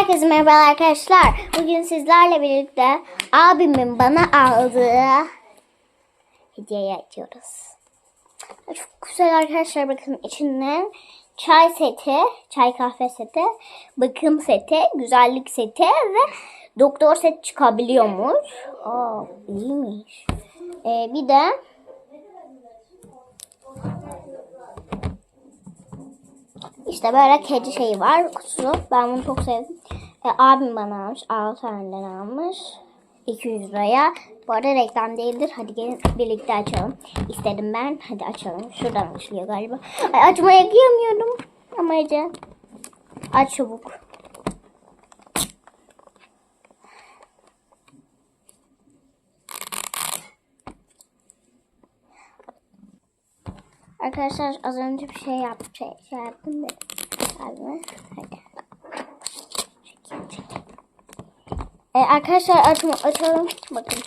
Herkese merhaba arkadaşlar. Bugün sizlerle birlikte abimin bana aldığı hediyeyi açıyoruz. Çok güzel arkadaşlar bakın içinde çay seti, çay kahve seti, bakım seti, güzellik seti ve doktor set çıkabiliyormuş. Aa iyiymiş. Ee, bir de İşte böyle kedi şeyi var kutusu. Ben bunu çok sevdim. E, abim bana almış. 6 taneden almış. 200 liraya. Bu arada reklam değildir. Hadi gelin birlikte açalım. İstedim ben. Hadi açalım. Şuradan açılıyor galiba. Ay, açmaya kıyamıyorum. Ama Ece. Aç çabuk. Arkadaşlar az önce bir şey yaptım. Şey, şey yaptım da. Hadi. Ee, arkadaşlar açma, açalım. Bakın.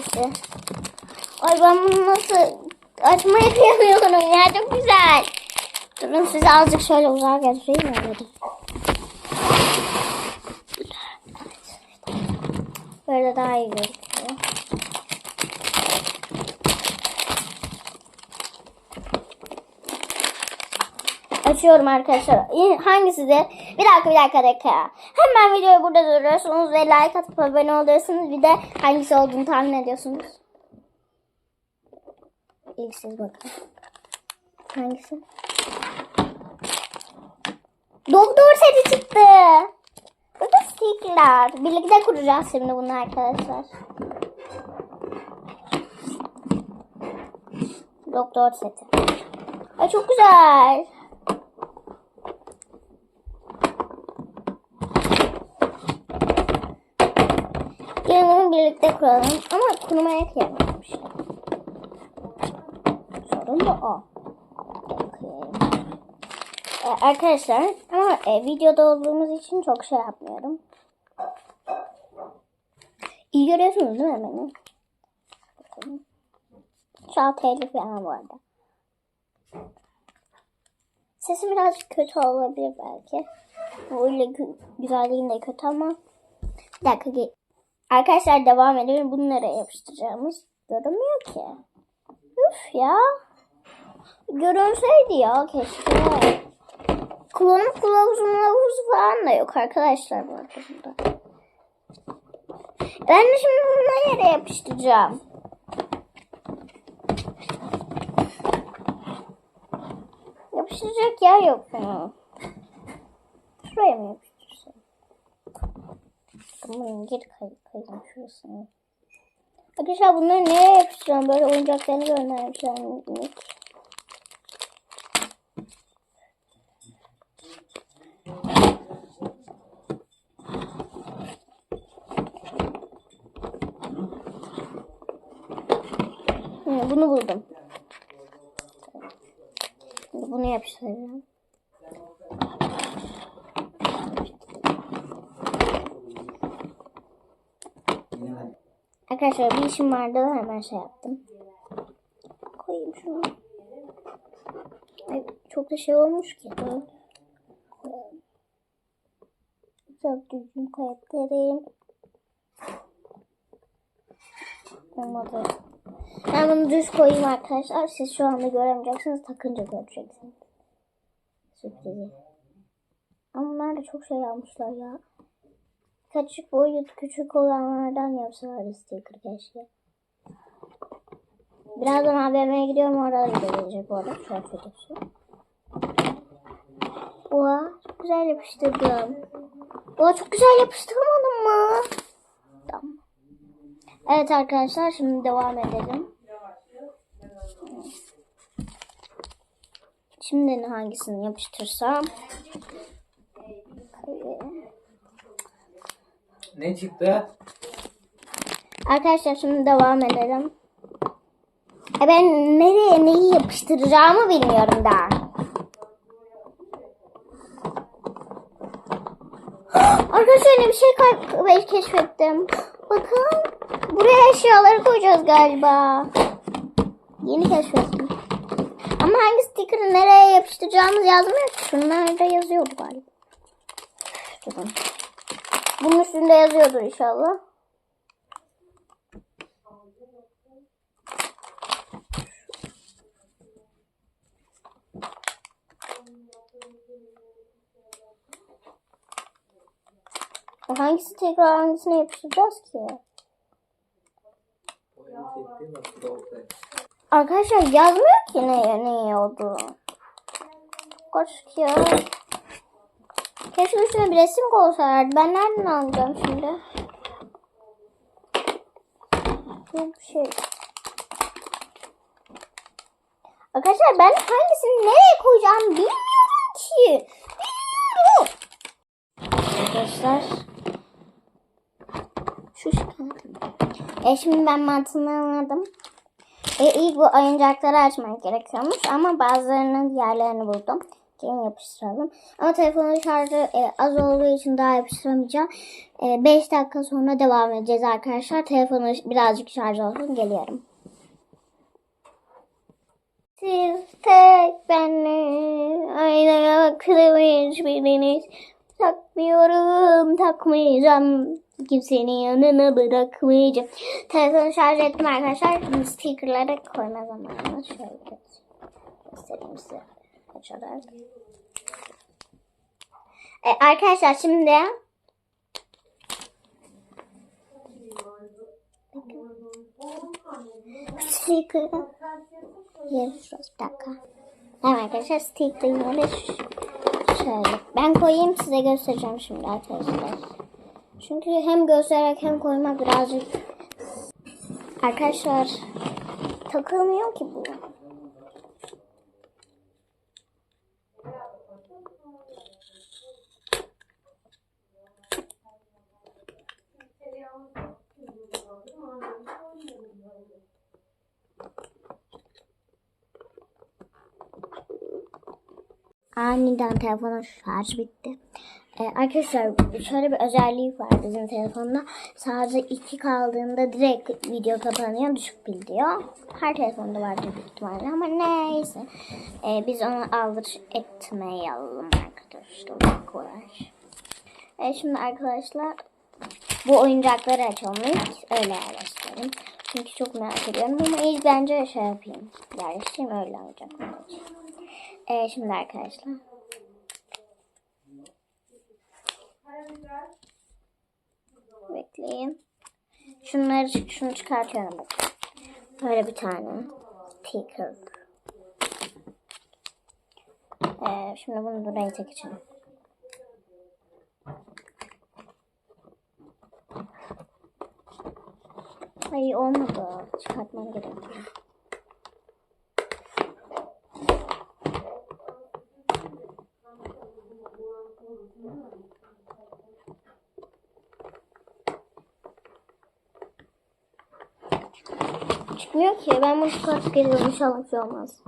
İşte. Ay ben bunu nasıl açmaya kıyamıyorum ya çok güzel. Durun size azıcık şöyle uzağa getireyim mi? Böyle. Daha iyi gözüküyor. Açıyorum arkadaşlar. Hangisi de? Bir dakika bir dakika dakika. Hemen videoyu burada duruyorsunuz ve like atıp abone oluyorsunuz. Bir de hangisi olduğunu tahmin ediyorsunuz. İlk siz bakın. Hangisi? Doktor seti çıktı. Burada stickerlar. Birlikte kuracağız şimdi bunu arkadaşlar. Doktor seti. Ay çok güzel. Gelin bunu birlikte kuralım. Ama kurmaya kıyamıyorum işte. Sorun da o. Ee, arkadaşlar ama e, videoda olduğumuz için çok şey yapmıyorum. İyi görüyorsunuz değil mi beni? Bakın. Şu an telif falan bu arada. Sesim birazcık kötü olabilir belki. Böyle gü- güzelliğim de kötü ama bir dakika Arkadaşlar devam edelim. Bunları yapıştıracağımız görünmüyor ki. Üf ya. Görünseydi ya keşke. Kullanım kılavuzu mılavuzu falan da yok arkadaşlar bu arada. Ben de şimdi bunu nereye yapıştıracağım? Yapıştıracak yer yok? Şuraya mı yapıştırsam? Bunun geri kay kaydım şurasını. Arkadaşlar bunları nereye yapıştırıyorum? Böyle oyuncaklarını göndermişler. bunu buldum. Bunu yapıştıracağım. Arkadaşlar bir işim vardı da hemen şey yaptım. Koyayım şunu. Ay, çok da şey olmuş ki. Çok düzgün koyabilirim. Olmadı. Ben bunu düz koyayım arkadaşlar. Siz şu anda göremeyeceksiniz. Takınca göreceksiniz. Sürprizi. Ama da çok şey almışlar ya. Kaçık boyut küçük olanlardan yapsalar sticker keşke. Birazdan AVM'ye gidiyorum orada da gelecek bu arada. Şöyle videosu. Oha çok güzel yapıştırdım. Oha çok güzel yapıştırmadım mı? Tamam. Evet arkadaşlar şimdi devam edelim. Şimdi hangisini yapıştırsam? Ne çıktı? Arkadaşlar şimdi devam edelim. E ben nereye neyi yapıştıracağımı bilmiyorum daha. Arkadaşlar yeni bir şey keşfettim. Bakın buraya eşyaları koyacağız galiba. Yeni keşfettim. Ama hangi sticker'ı nereye yapıştıracağımız yazmıyor ki. Şunlarda yazıyordu galiba. Durun. Bunun üstünde yazıyordur inşallah. Hangisi tekrar hangisine yapıştıracağız ki? Arkadaşlar yazmıyor ki ne ne oldu. Koş ya. Keşke üstüne bir resim koysaylardı. Ben nereden alacağım şimdi? Bir şey. Arkadaşlar ben hangisini nereye koyacağım bilmiyorum ki. Bilmiyorum. Arkadaşlar. Şu çıkardım. E şimdi ben mantığını anladım. E, ilk bu oyuncakları açmak gerekiyormuş ama bazılarının diğerlerini buldum. Yapıştıralım. Ama telefonun şarjı e, az olduğu için daha yapıştıramayacağım. 5 dakika sonra devam edeceğiz arkadaşlar. Telefonu birazcık şarj olsun. Geliyorum. Siz tek benle aynaya kırılmış biriniz. Takmıyorum, takmayacağım. Kimsenin yanına bırakmayacağım. Telefonu şarj ettim arkadaşlar. Şimdi stickerları koyma zamanı. Şöyle göstereyim size. Açarak. E, arkadaşlar şimdi sticker dakika. Tamam arkadaşlar sticker yeri şöyle. Ben koyayım size göstereceğim şimdi arkadaşlar. Çünkü hem göstererek hem koymak birazcık arkadaşlar takılmıyor ki bu. Aniden telefonun şarj bitti. Ee, arkadaşlar şöyle bir özelliği var bizim telefonda. Sadece iki kaldığında direkt video kapanıyor, düşük pil diyor. Her telefonda vardır büyük ihtimalle ama neyse. Ee, biz onu alır etmeyelim arkadaşlar. Kolay. Ee, şimdi arkadaşlar bu oyuncakları açalım ilk. Öyle yerleştirelim. Çünkü çok merak ediyorum ama ilk bence şey yapayım. Yerleştireyim öyle oyuncakları açayım. Ee, şimdi arkadaşlar. Bekleyin. Şunları şunu çıkartıyorum. Böyle bir tane sticker. Ee, şimdi bunu buraya takacağım. Ay olmadı. Çıkartmam gerekiyor. Çıkmıyor ki. Ben bunu çıkartıp geliyorum. İnşallah bir şey olmaz.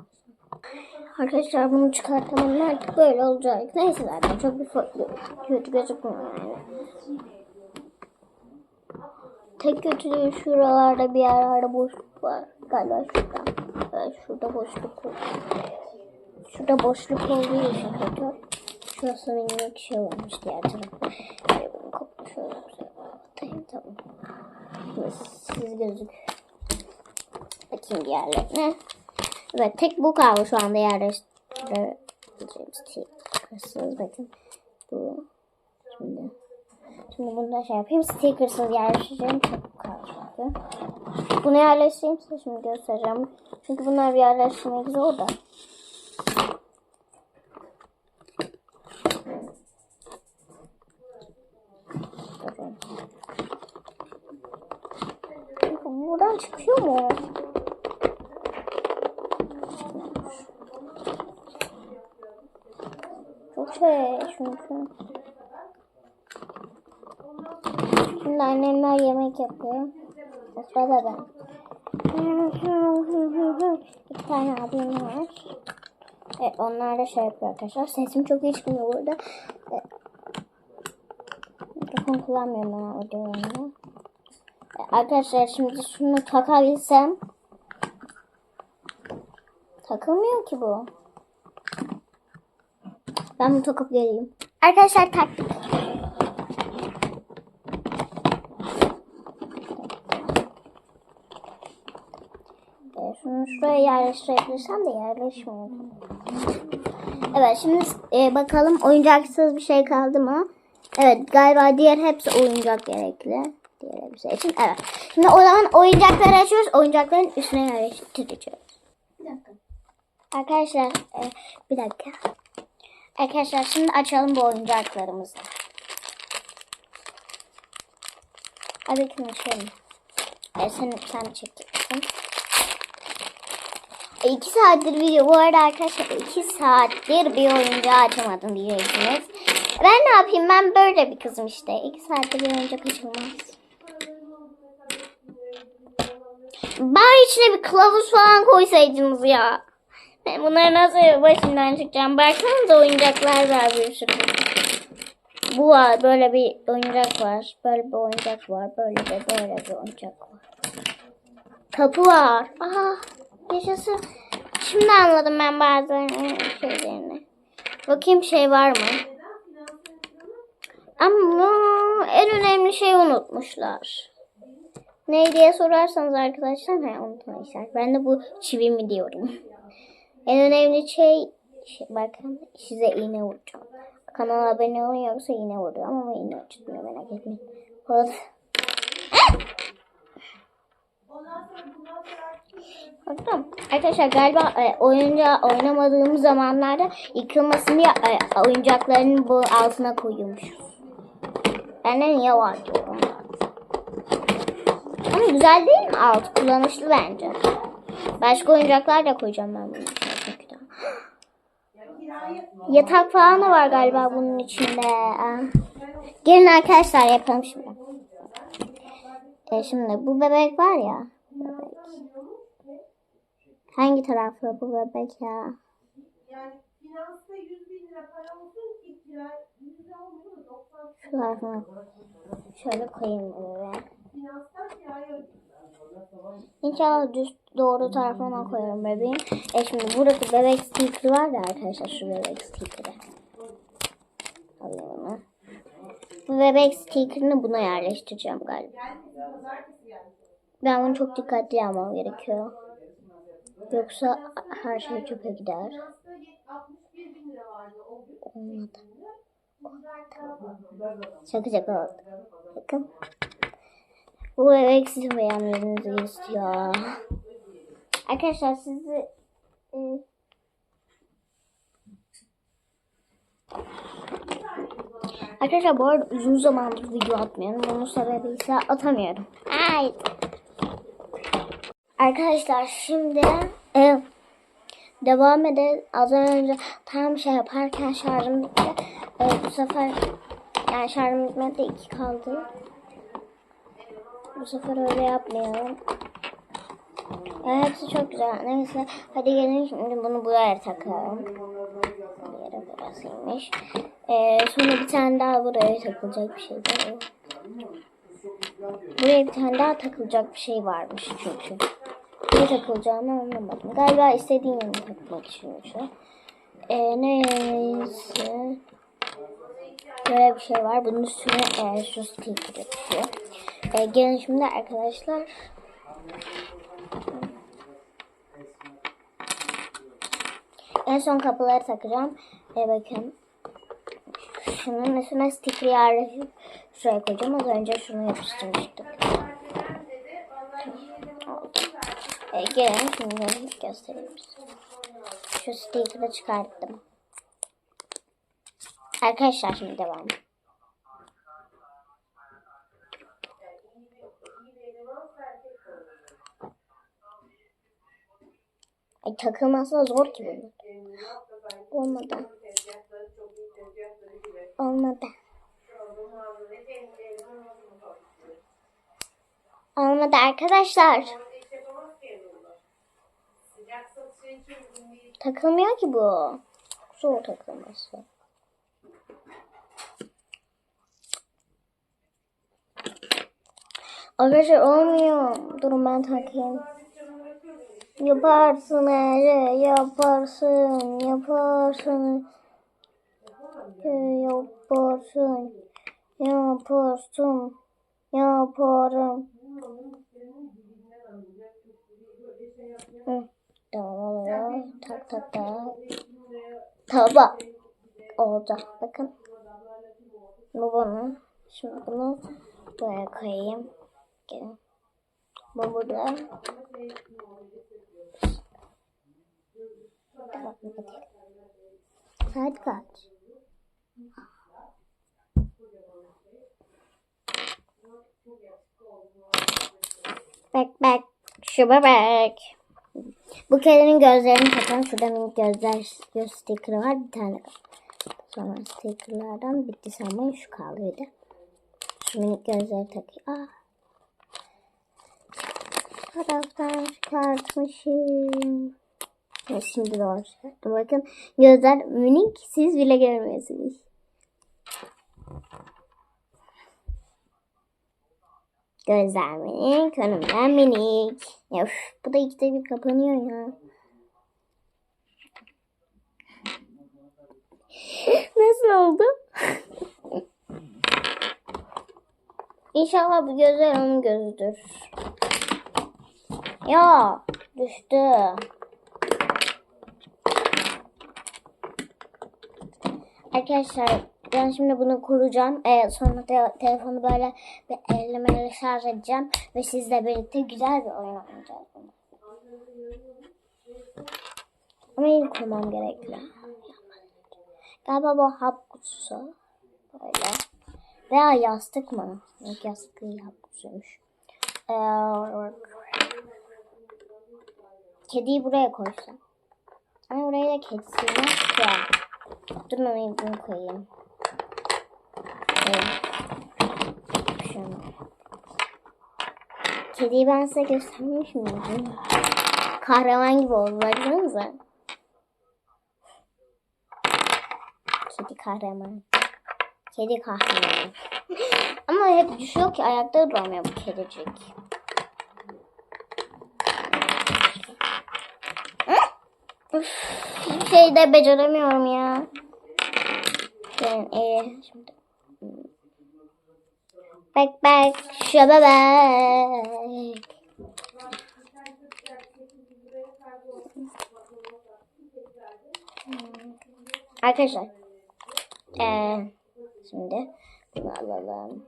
Arkadaşlar bunu çıkartamam. Artık böyle olacak. Neyse zaten çok bir. Kötü gözükmüyor yani. Tek kötülüğü şuralarda bir yerlerde boşluk var. Galiba şurada. Evet, şurada boşluk var. Şurada boşluk olduğu için kötü. Şurası bir şey olmuş diğer tarafı. Şöyle bunu şöyle atayım tamam. Şimdi siz gözük. Bakayım diğerlerine. Evet tek bu kaldı şu anda yerleştireceğimiz stickersız. Bakın bu. Şimdi. Şimdi bunu da şey yapayım. Stickersız yerleştireceğim. Tek bu kaldı. Bunu yerleştireyim size şimdi göstereceğim. Çünkü bunlar bir yerleştirmek zor da. Durun. Buradan çıkıyor mu? Çok şey çünkü. Şimdi annemler yemek yapıyor. O sırada ben. İki tane abim var. Evet onlar da şey yapıyor arkadaşlar. Sesim çok iyi çıkmıyor burada. Evet. Mikrofon kullanmıyorum ben videolarımda. Arkadaşlar şimdi şunu takabilsem takılmıyor ki bu. Ben bunu takıp geleyim. Arkadaşlar taktik. E, şunu şuraya yerleştirebilirsem de yerleşmiyor. Evet şimdi e, bakalım oyuncaksız bir şey kaldı mı? Evet galiba diğer hepsi oyuncak gerekli. Diğer hepsi için evet. Şimdi o zaman oyuncakları açıyoruz. Oyuncakların üstüne yerleştiriyoruz. Bir dakika. Arkadaşlar e, bir dakika. Arkadaşlar şimdi açalım bu oyuncaklarımızı. Hadi kim açalım. Sen, sen çekeceksin. E, iki saattir video. Bu arada arkadaşlar iki saattir bir oyuncağı açamadım diyeceksiniz. Ben ne yapayım? Ben böyle bir kızım işte. İki saattir bir oyuncak açılmaz. Bari içine bir kılavuz falan koysaydınız ya. Bunları nasıl başından çıkacağım? Baksanıza oyuncaklar var bir sürü. Bu var. Böyle bir oyuncak var. Böyle bir oyuncak var. Böyle de böyle bir oyuncak var. Kapı var. Aha yaşasın. Şimdi anladım ben bazı şeylerini. Bakayım şey var mı? Ama en önemli şeyi unutmuşlar. Ne diye sorarsanız arkadaşlar he, unutmuşlar. Ben de bu çivi mi diyorum. En önemli şey, şey bakın size iğne vuracağım. Kanala abone olun yoksa iğne vuruyor ama iğne acıtmıyor merak etmeyin. Bu arada-. Arkadaşlar galiba e, oyunca oynamadığım zamanlarda yıkılmasın diye e, oyuncaklarını bu altına koyuyormuşuz. Ben de niye var diyorum. Ama güzel değil mi? Alt kullanışlı bence. Başka oyuncaklar da koyacağım ben daha. Yatak falan da var galiba bunun içinde. Ah. Gelin arkadaşlar yapalım şimdi. E şimdi bu bebek var ya. Bebek. Hangi tarafı bu bebek ya? Yani finansta 100 bin lira para olsun ki kira 100 lira olmuyor da 90 Şu tarafına şöyle koyayım bu İnşallah düz doğru tarafına koyarım bebeğim. E şimdi buradaki bebek sticker'ı var ya arkadaşlar şu bebek sticker'ı. Alayım onu. Bu bebek sticker'ını buna yerleştireceğim galiba. Ben bunu çok dikkatli yapmam gerekiyor. Yoksa her şey çöpe gider. Finansta 61 bin lira vardı o gün. Olmadı. Şaka şaka oldu. Bakın. Bu bebek sizin beğenmenizi istiyor. Arkadaşlar sizi e, Arkadaşlar bu arada uzun zamandır video atmıyorum. Bunun sebebi ise atamıyorum. Ay. Arkadaşlar şimdi e, devam edelim. Az önce tam şey yaparken şarjım bitti. E, bu sefer yani şarjım bitmedi. iki kaldı. Bu sefer öyle yapmayalım. Ya hepsi çok güzel. Neyse hadi gelin şimdi bunu buraya takalım. Yere burasıymış. Ee, sonra bir tane daha buraya takılacak bir şey var. Buraya bir tane daha takılacak bir şey varmış çünkü. Ne takılacağını anlamadım. Galiba istediğim takmak istiyormuşlar. Ee, neyse. Böyle bir şey var. Bunun üstüne e, şu sticker yapıyor. E, gelin şimdi arkadaşlar. En son kapıları takacağım. E, bakın. Şunun üstüne sticker yerleşip şuraya koyacağım. Az önce şunu yapıştırmıştık. Oldu. E, gelin şimdi göstereyim size. Şu sticker'ı çıkarttım. Arkadaşlar şimdi devam. Ay takılması zor ki bunun. Olmadı. Olmadı. Olmadı arkadaşlar. Takılmıyor ki bu. Zor takılması. Arkadaşlar olmuyor. Durun ben takayım. Yaparsın Ece, yaparsın, yaparsın. Yaparsın, yaparsın, yaparım. Hı. Devam oluyor. Tak tak tak. Taba. Oldu. Bakın. Bu bunu. Şimdi bunu buraya koyayım. Gelin. Bu burada. Saat kaç? Bak bak. Şu bebek. Bu kedinin gözlerini takan şurada minik gözler göz sticker'ı var bir tane kaldı. Sonra sticker'lardan bitti sanmayın şu kaldıydı. Şu minik gözleri takıyor. Ah. Taraftan çıkartmışım. Ve şimdi doğru çıkarttım. Bakın gözler minik siz bile görmüyorsunuz. Gözler minik, önümden minik. Ya, üf, bu da ikide bir kapanıyor ya. Nasıl oldu? İnşallah bu gözler onun gözüdür. Ya düştü. Arkadaşlar ben şimdi bunu kuracağım. Ee, sonra te- telefonu böyle bir ellemeyle şarj edeceğim. Ve sizle birlikte güzel bir oyun oynayacağız. Ama ilk kurmam gerekli. Galiba bu hap kutusu. Böyle. Veya yastık mı? Yastık değil hap kutusuymuş. Ee, kediyi buraya koysam. Ama buraya da kedisi yok ya. Dur onu bunu koyayım. Evet. Şunu. Kediyi ben size göstermiş miydim? Kahraman gibi oldu baksanıza. Kedi kahraman. Kedi kahraman. Ama hep düşüyor ki ayakta duramıyor bu kedicik. Üf, bir şey de beceremiyorum ya. Yani, e, şimdi. Bak bak şu bebek. Arkadaşlar. Ee, şimdi bunu alalım.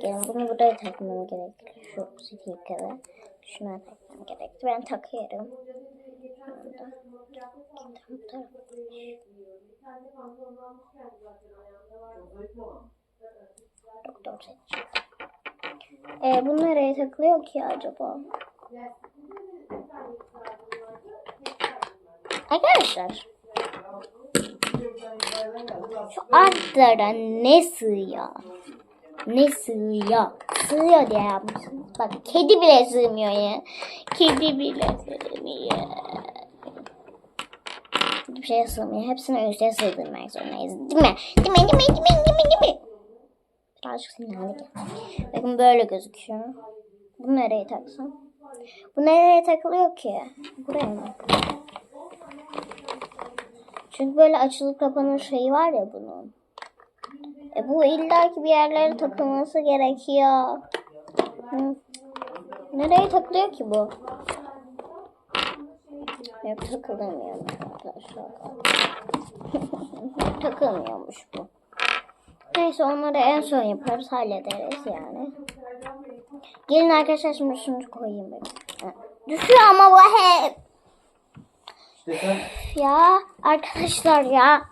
Yani bunu buraya takmam gerekli. Şu sticker'ı. Şuna takmam gerekli. Ben takıyorum. Doktor seçecek. Ee, bu nereye takılıyor ki acaba? Arkadaşlar. Şu altlara ne sığıyor? Ne sığıyor? Sığıyor diye yapmışsınız. Bak kedi bile sığmıyor ya. Kedi bile sığmıyor. Hiçbir şeye sığmıyor. Hepsini üste sığdırmak zorundayız. Değil mi? Değil mi? Değil mi? Değil mi? Değil mi? Değil mi? Birazcık sinirlendik. Bakın böyle gözüküyor. Bu nereye taksam? Bu nereye takılıyor ki? Buraya mı? Çünkü böyle açılıp kapanır şeyi var ya bunun. E bu illaki bir yerlere takılması gerekiyor. Hı. Nereye takılıyor ki bu? Yok arkadaşlar. Takılmıyormuş bu. Neyse onları en son yaparız hallederiz yani. Gelin arkadaşlar şimdi şunu koyayım ben. Düşüyor ama bu hep. İşte Ya arkadaşlar ya.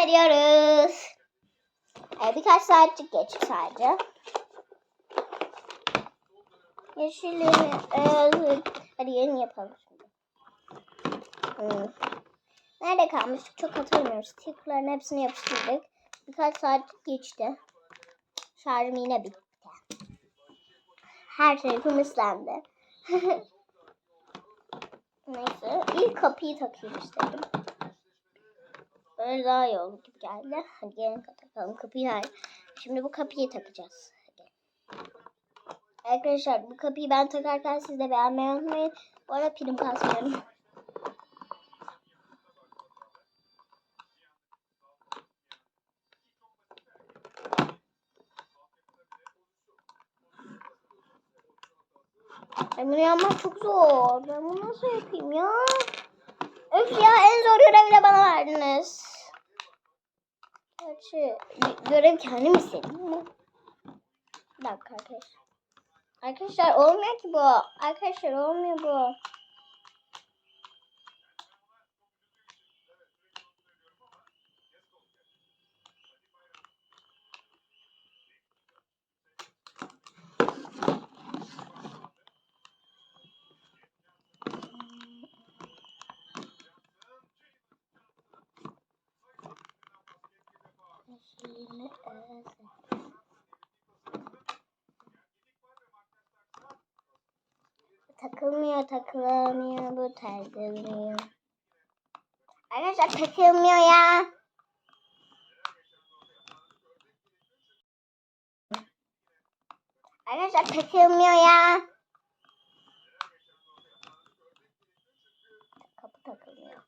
Veriyoruz. Ee, birkaç saatlik geçti sadece. Yeşilini evet. Hadi yeni yapalım şimdi. Hmm. Nerede kalmıştık çok hatırlamıyorum. Stickerların hepsini yapıştırdık. Birkaç saat geçti. Şarjım yine bitti. Her tarafım ıslandı. Neyse ilk kapıyı takayım istedim. Böyle daha iyi olur gibi geldi. Hadi gelin Tamam kapıyı hayır. Şimdi bu kapıyı takacağız. Hadi. Arkadaşlar bu kapıyı ben takarken siz de beğenmeyi unutmayın. Bu arada pilim kasmıyorum. Ay bunu yapmak çok zor. Ben bunu nasıl yapayım ya? Öf ya en zor görevi de bana verdiniz. Gerçi gö- görev kendim istedim ama. Dakika arkadaşlar. Arkadaşlar olmuyor ki bu. Arkadaşlar olmuyor bu. Takılmıyor, bu takılmıyor. Arkadaşlar takılmıyor ya. Arkadaşlar takılmıyor ya. Kapı takılmıyor.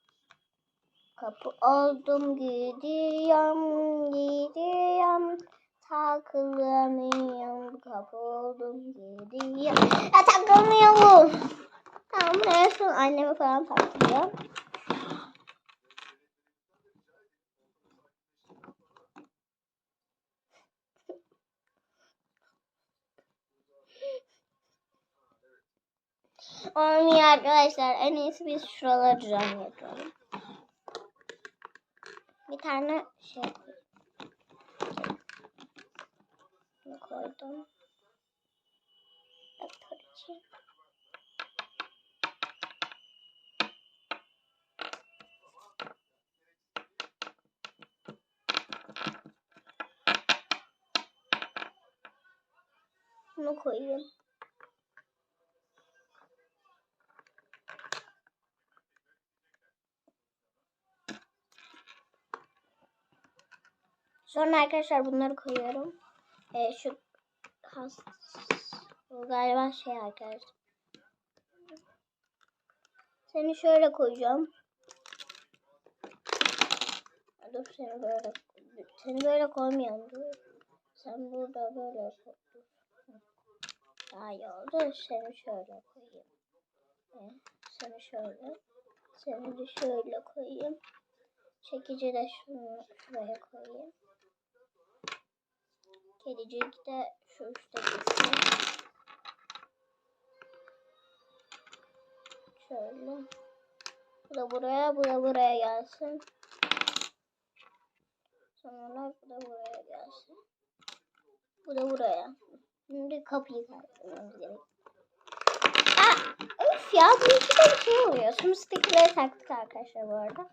Kapı oldum gidiyorum gidiyorum takılamıyorum kapı oldum gidiyorum ya takılmıyor bu tamam en son anneme falan takılıyor Olmuyor arkadaşlar en iyisi biz şuraları yapalım bir tane şey Bunu koydum. Bunu koyayım. Sonra arkadaşlar bunları koyuyorum. Ee, şu bu galiba şey arkadaşlar. Seni şöyle koyacağım. Dur seni böyle seni böyle koymayalım. Dur. Sen burada böyle koy. Daha iyi oldu. Seni şöyle koyayım. Ee, seni şöyle. Seni de şöyle koyayım. Çekici de şunu şuraya koyayım. Kedicik de şu üstte dursun. Şöyle. Bu da buraya, bu da buraya gelsin. Sonra bu da buraya gelsin. Bu da buraya. Şimdi kapıyı kapatmamız gerek. Öf ya bu iki de bir şey oluyor. Şimdi sticker'ları taktık arkadaşlar bu arada.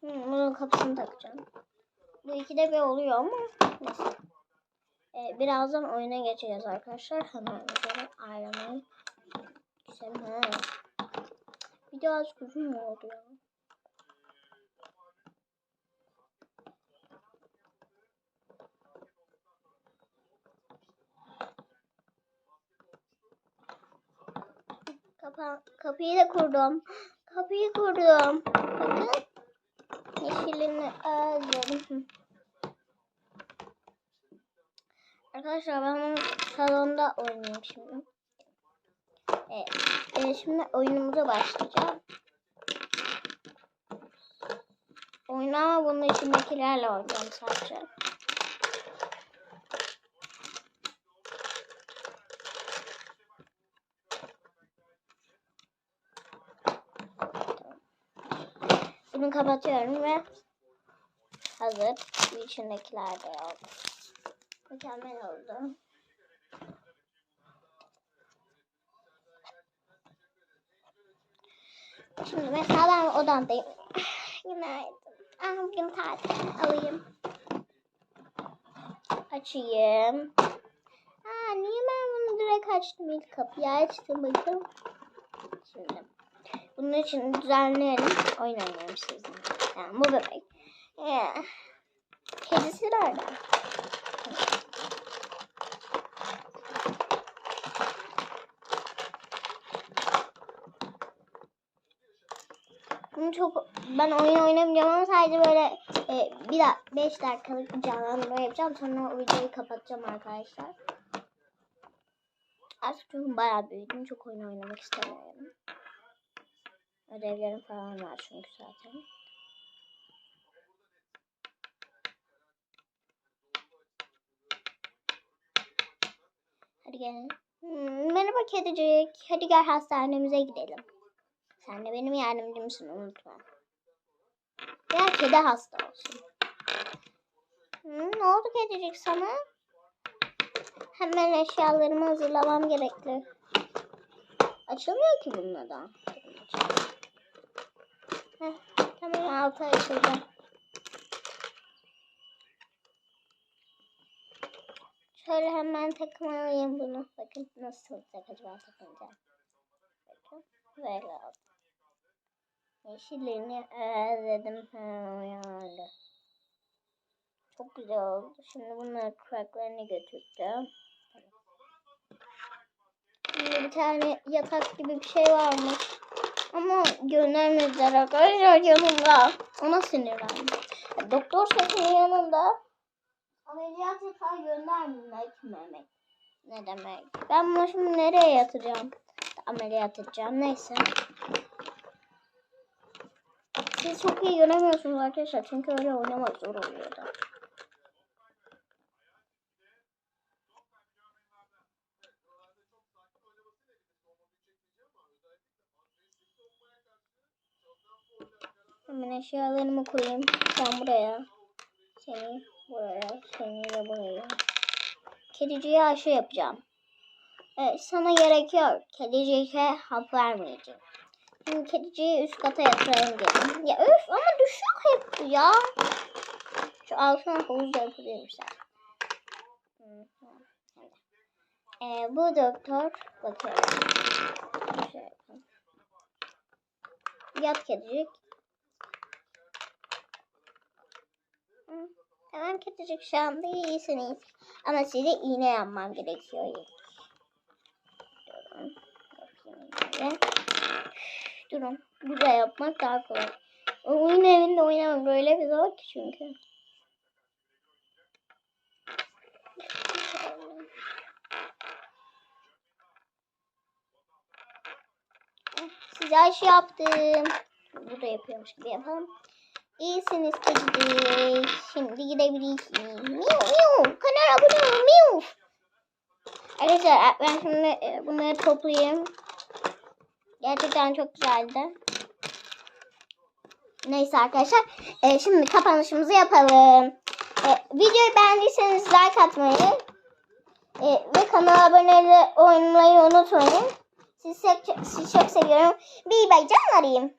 Hmm, bunun kapısını takacağım. Bu ikide bir oluyor ama neyse. Ee, birazdan oyuna geçeceğiz arkadaşlar. Hemen üzere ayrılmayın. Güzel ha. Video az uzun oldu ya? Kapa kapıyı da kurdum. Kapıyı kurdum. Bakın. Yeşilini aldım. Arkadaşlar ben bunu salonda oynayayım şimdi. Evet. e, şimdi oyunumuza başlayacağım. Oyunu ama bunun içindekilerle oynayacağım sadece. Bunu kapatıyorum ve hazır. İçindekiler de oldu. Mükemmel oldu. Şimdi mesela ben odamdayım. Günaydın. Ah, bugün tatil alayım. Açayım. Aa, niye ben bunu direkt açtım? İlk kapıyı açtım bakın. Şimdi. Bunun için düzenleyelim. Oyun oynayalım sizinle. Yani bu bebek. Ee, kedisi nerede? Bunu çok ben oyun oynamayacağım ama sadece böyle e, bir da 5 dakikalık bir canlandırma yapacağım. Sonra o videoyu kapatacağım arkadaşlar. Artık çünkü bayağı büyüdüm. Çok oyun oynamak istemiyorum. Ödevlerim falan var çünkü zaten. Hadi gelin. Hmm, merhaba kedicik. Hadi gel hastanemize gidelim. Sen de benim yardımcımsın unutma. Gel kedi hasta olsun. Hmm, ne oldu kedicik sana? Hemen eşyalarımı hazırlamam gerekli. Açılmıyor ki bunlardan. Tamam altı açıldı. Şöyle hemen takmalıyım bunu. Bakın nasıl olacak acaba takınca. Bakın böyle oldu. Yeşillerini özledim. Ha, uyandı. Çok güzel oldu. Şimdi bunları kulaklarını götüreceğim. Şimdi bir tane yatak gibi bir şey varmış. Ama göndermediler arkadaşlar yanımda. Ona sinirlendim. Doktor sesinin yanında ameliyat yatağı göndermemek Mehmet. Ne demek? Ben bunu nereye yatacağım? Ameliyat edeceğim. Neyse. Siz çok iyi göremiyorsunuz arkadaşlar. Çünkü öyle oynamak zor oluyordu. Hemen eşyalarımı koyayım. Sen buraya. Seni buraya. Seni de buraya. Kediciye aşı yapacağım. Evet, sana gerek yok. Kediciye hap vermeyeceğim. Şimdi kediciyi üst kata yatırayım dedim. Ya öf ama düşüyor hep ya. Şu altına havuz da yapabilirmişler. Ee, bu doktor bakıyorum. Yapalım. Yat kedicik. Hı, Tamam kedicik şu anda iyisiniz. Ama size iğne yapmam gerekiyor. Durun. Yapayım. Durun. Burada yapmak daha kolay. Oyun evinde oynamak böyle bir zor ki çünkü. Size aşı yaptım. Burada yapıyormuş gibi yapalım. İyisiniz kedicik. Şimdi gidebilirsiniz. Miu miu. Kanal abone olun. Miu. Arkadaşlar ben şimdi e, bunları toplayayım. Gerçekten çok güzeldi. Neyse arkadaşlar. e, şimdi kapanışımızı yapalım. E, videoyu beğendiyseniz like atmayı e, ve kanala abone olmayı unutmayın. Sizi, sizi çok seviyorum. Bir bay canlarım.